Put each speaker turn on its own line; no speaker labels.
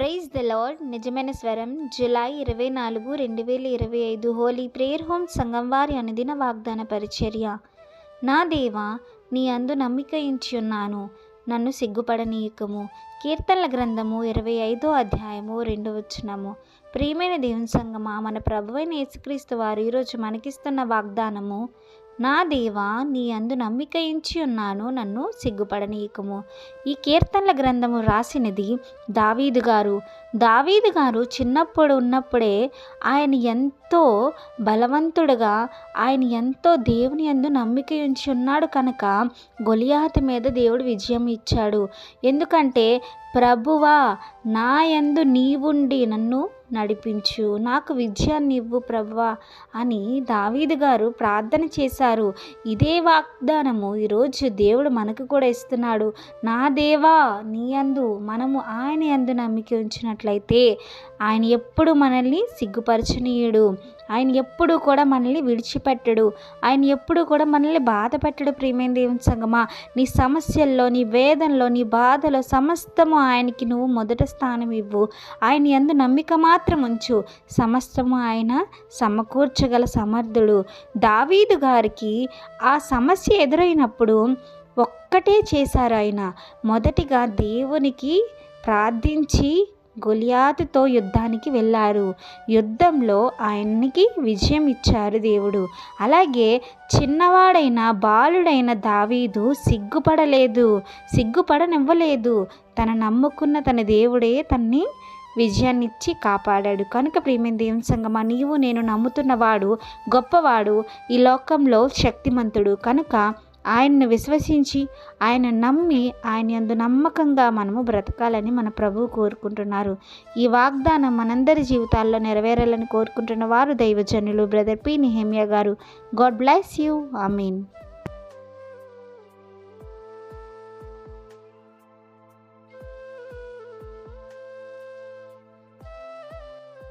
Praise the lord. నిజమైన స్వరం July ఇరవై నాలుగు రెండు వేల ఇరవై ఐదు హోలీ ప్రేయర్ హోమ్ సంఘం వారి అనుదిన వాగ్దాన పరిచర్య. నా దేవా నీ అందు నమ్మిక ఉన్నాను నన్ను సిగ్గుపడనీయకము. కీర్తనల గ్రంథము ఇరవై ఐదో అధ్యాయము రెండు వచనము. ప్రియమైన దేవుని సంగమా మన ప్రభువైన యేసుక్రీస్తు వారు ఈరోజు మనకిస్తున్న వాగ్దానము నా దేవా నీ అందు నమ్మిక ఇంచి ఉన్నాను నన్ను సిగ్గుపడనీయకము. ఈ కీర్తనల గ్రంథము రాసినది దావీదు గారు. దావీదు గారు చిన్నప్పుడు ఉన్నప్పుడే ఆయన ఎంతో బలవంతుడుగా ఆయన ఎంతో దేవుని యందు నమ్మిక ఉంచి ఉన్నాడు కనుక గొలియాతు మీద దేవుడు విజయం ఇచ్చాడు. ఎందుకంటే ప్రభువా నా యందు నీవుండి నన్ను నడిపించు. నాకు విజయాన్ని ఇవ్వు ప్రవ్వా అని దావీదు గారు ప్రార్థన చేశారు. ఇదే వాగ్దానము ఈరోజు దేవుడు మనకు కూడా ఇస్తున్నాడు. నా దేవా నీ యందు మనము ఆయన యందు నమ్మిక ఉంచినట్లయితే ఆయన ఎప్పుడు మనల్ని సిగ్గుపరచనీయుడు. ఆయన ఎప్పుడు కూడా మనల్ని విడిచిపెట్టడు. ఆయన ఎప్పుడు కూడా మనల్ని బాధ పెట్టడు ప్రియమైన దేవుని సంగమా. నీ సమస్యల్లో నీ వేదనలో నీ బాధలో సమస్తము ఆయనకి నువ్వు మొదట స్థానం ఇవ్వు ఆయన ఎందు నమ్మిక మాత్రం ఉంచు సమస్తము ఆయన సమకూర్చగల సమర్థుడు. దావీదు గారికి ఆ సమస్య ఎదురైనప్పుడు ఒక్కటే చేశారు ఆయన. మొదటిగా దేవునికి ప్రార్థించి గొలియాతుతో యుద్ధానికి వెళ్ళారు. యుద్ధంలో ఆయనకి విజయం ఇచ్చారు దేవుడు. అలాగే చిన్నవాడైన బాలుడైన దావీదు సిగ్గుపడలేదు. సిగ్గుపడనివ్వలేదు. తన నమ్ముకున్న తన దేవుడే తన్ని విజయాన్నిచ్చి కాపాడాడు. కనుక ప్రియమైన దేవుని సంగమా నీవు నేను నమ్ముతున్నవాడు గొప్పవాడు ఈ లోకంలో శక్తిమంతుడు. కనుక ఆయన్ను విశ్వసించి ఆయన నమ్మి ఆయన ఎందు నమ్మకంగా మనము బ్రతకాలని మన ప్రభువు కోరుకుంటున్నారు. ఈ వాగ్దానం మనందరి జీవితాల్లో నెరవేరాలని కోరుకుంటున్న వారు దైవజనులు. Brother P. నిహేమియా గారు. God bless you. I mean